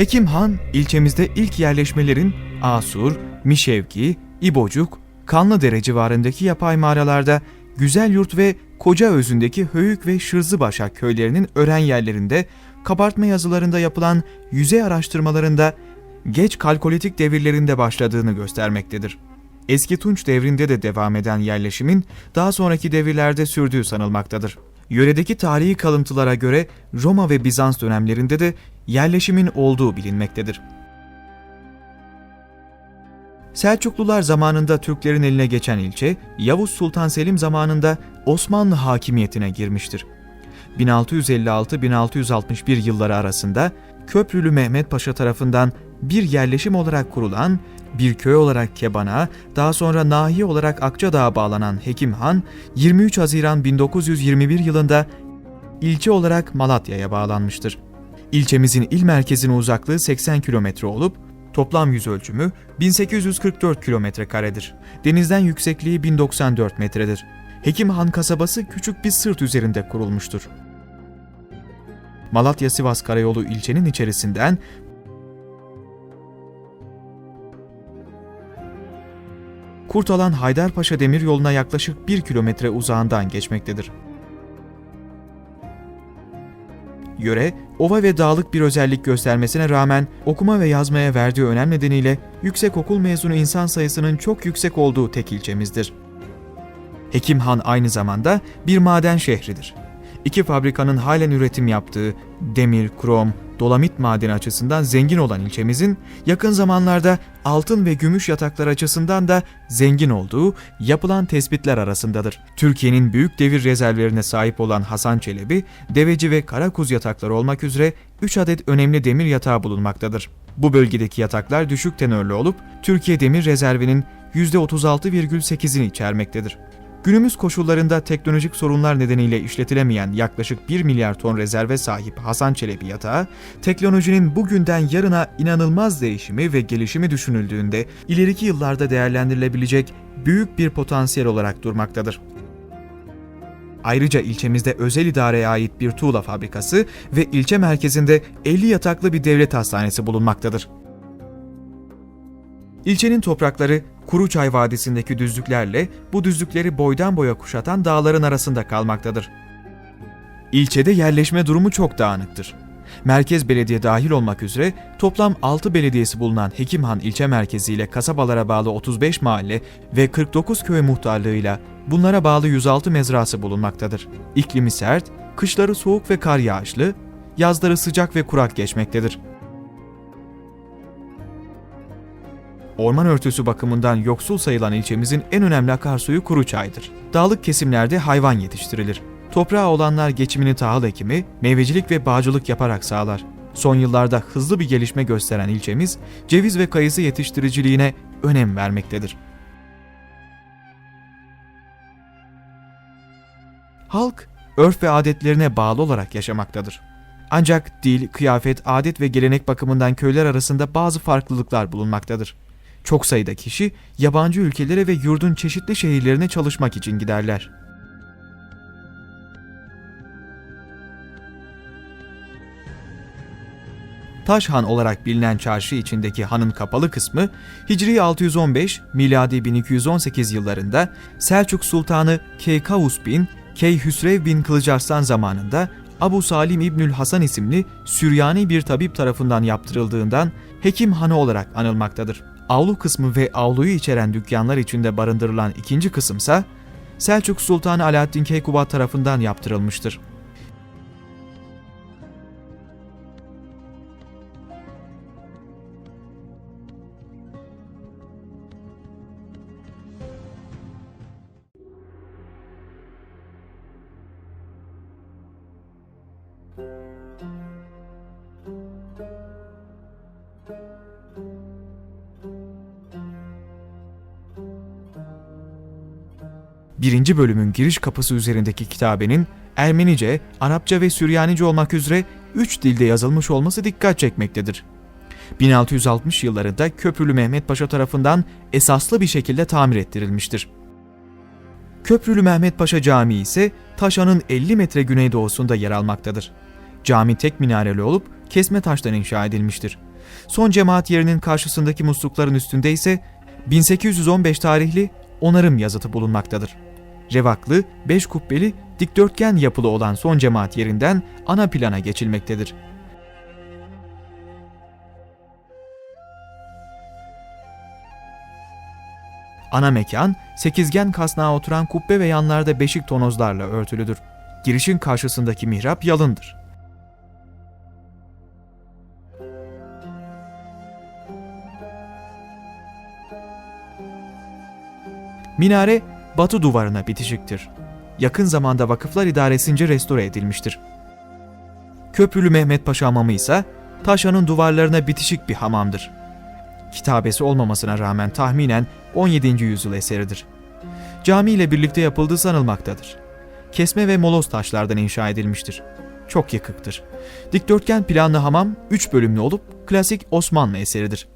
Hekim Han, ilçemizde ilk yerleşmelerin Asur, Mişevki, İbocuk, Kanlıdere civarındaki yapay mağaralarda Güzelyurt ve Koca Özü'ndeki Höyük ve Şırzıbaşak köylerinin ören yerlerinde, kabartma yazılarında yapılan yüzey araştırmalarında geç kalkolitik devirlerinde başladığını göstermektedir. Eski Tunç devrinde de devam eden yerleşimin daha sonraki devirlerde sürdüğü sanılmaktadır. Yöredeki tarihi kalıntılara göre Roma ve Bizans dönemlerinde de yerleşimin olduğu bilinmektedir. Selçuklular zamanında Türklerin eline geçen ilçe, Yavuz Sultan Selim zamanında Osmanlı hakimiyetine girmiştir. 1656-1661 yılları arasında Köprülü Mehmet Paşa tarafından bir yerleşim olarak kurulan, bir köy olarak Keban'a, daha sonra nahiye olarak Akçadağ'a bağlanan Hekim Han, 23 Haziran 1921 yılında ilçe olarak Malatya'ya bağlanmıştır. İlçemizin il merkezine uzaklığı 80 kilometre olup, toplam yüz ölçümü 1844 kilometre karedir. Denizden yüksekliği 1094 metredir. Hekimhan kasabası küçük bir sırt üzerinde kurulmuştur. Malatya-Sivas Karayolu ilçenin içerisinden Kurtalan Haydarpaşa Demiryolu'na yaklaşık 1 kilometre uzağından geçmektedir. Yöre, ova ve dağlık bir özellik göstermesine rağmen okuma ve yazmaya verdiği önem nedeniyle yüksek okul mezunu insan sayısının çok yüksek olduğu tek ilçemizdir. Hekimhan aynı zamanda bir maden şehridir. İki fabrikanın halen üretim yaptığı demir, krom, dolamit madeni açısından zengin olan ilçemizin yakın zamanlarda altın ve gümüş yataklar açısından da zengin olduğu yapılan tespitler arasındadır. Türkiye'nin büyük devir rezervlerine sahip olan Hasan Çelebi, Deveci ve Karakuz yatakları olmak üzere 3 adet önemli demir yatağı bulunmaktadır. Bu bölgedeki yataklar düşük tenörlü olup Türkiye demir rezervinin %36,8'ini içermektedir. Günümüz koşullarında teknolojik sorunlar nedeniyle işletilemeyen yaklaşık 1 milyar ton rezerve sahip Hasan Çelebi yatağı, teknolojinin bugünden yarına inanılmaz değişimi ve gelişimi düşünüldüğünde ileriki yıllarda değerlendirilebilecek büyük bir potansiyel olarak durmaktadır. Ayrıca ilçemizde özel idareye ait bir tuğla fabrikası ve ilçe merkezinde 50 yataklı bir devlet hastanesi bulunmaktadır. İlçenin toprakları Kuruçay Vadisi'ndeki düzlüklerle bu düzlükleri boydan boya kuşatan dağların arasında kalmaktadır. İlçede yerleşme durumu çok dağınıktır. Merkez belediye dahil olmak üzere toplam 6 belediyesi bulunan Hekimhan ilçe merkezi ile kasabalara bağlı 35 mahalle ve 49 köy muhtarlığıyla bunlara bağlı 106 mezrası bulunmaktadır. İklimi sert, kışları soğuk ve kar yağışlı, yazları sıcak ve kurak geçmektedir. Orman örtüsü bakımından yoksul sayılan ilçemizin en önemli akarsuyu Kuruçay'dır. Dağlık kesimlerde hayvan yetiştirilir. Toprağı olanlar geçimini tahıl ekimi, meyvecilik ve bağcılık yaparak sağlar. Son yıllarda hızlı bir gelişme gösteren ilçemiz, ceviz ve kayısı yetiştiriciliğine önem vermektedir. Halk, örf ve adetlerine bağlı olarak yaşamaktadır. Ancak dil, kıyafet, adet ve gelenek bakımından köyler arasında bazı farklılıklar bulunmaktadır. Çok sayıda kişi yabancı ülkelere ve yurdun çeşitli şehirlerine çalışmak için giderler. Taşhan olarak bilinen çarşı içindeki hanın kapalı kısmı Hicri 615, miladi 1218 yıllarında Selçuk Sultanı Keykavus bin Keyhüsrev bin Kılıcarslan zamanında Abu Salim İbnül Hasan isimli Süryani bir tabip tarafından yaptırıldığından Hekim Hanı olarak anılmaktadır. Avlu kısmı ve avluyu içeren dükkanlar içinde barındırılan ikinci kısımsa Selçuk Sultanı Alaaddin Keykubat tarafından yaptırılmıştır. Birinci bölümün giriş kapısı üzerindeki kitabenin Ermenice, Arapça ve Süryanice olmak üzere üç dilde yazılmış olması dikkat çekmektedir. 1660 yıllarında Köprülü Mehmet Paşa tarafından esaslı bir şekilde tamir ettirilmiştir. Köprülü Mehmet Paşa Camii ise Taşan'ın 50 metre güneydoğusunda yer almaktadır. Cami tek minareli olup kesme taştan inşa edilmiştir. Son cemaat yerinin karşısındaki muslukların üstünde ise 1815 tarihli onarım yazıtı bulunmaktadır. Revaklı, beş kubbeli, dikdörtgen yapılı olan son cemaat yerinden ana plana geçilmektedir. Ana mekan, sekizgen kasnağa oturan kubbe ve yanlarda beşik tonozlarla örtülüdür. Girişin karşısındaki mihrap yalındır. Minare batı duvarına bitişiktir. Yakın zamanda Vakıflar İdaresince restore edilmiştir. Köprülü Mehmet Paşa Hamamı ise taşanın duvarlarına bitişik bir hamamdır. Kitabesi olmamasına rağmen tahminen 17. yüzyıl eseridir. Cami ile birlikte yapıldığı sanılmaktadır. Kesme ve moloz taşlardan inşa edilmiştir. Çok yıkıktır. Dikdörtgen planlı hamam 3 bölümlü olup klasik Osmanlı eseridir.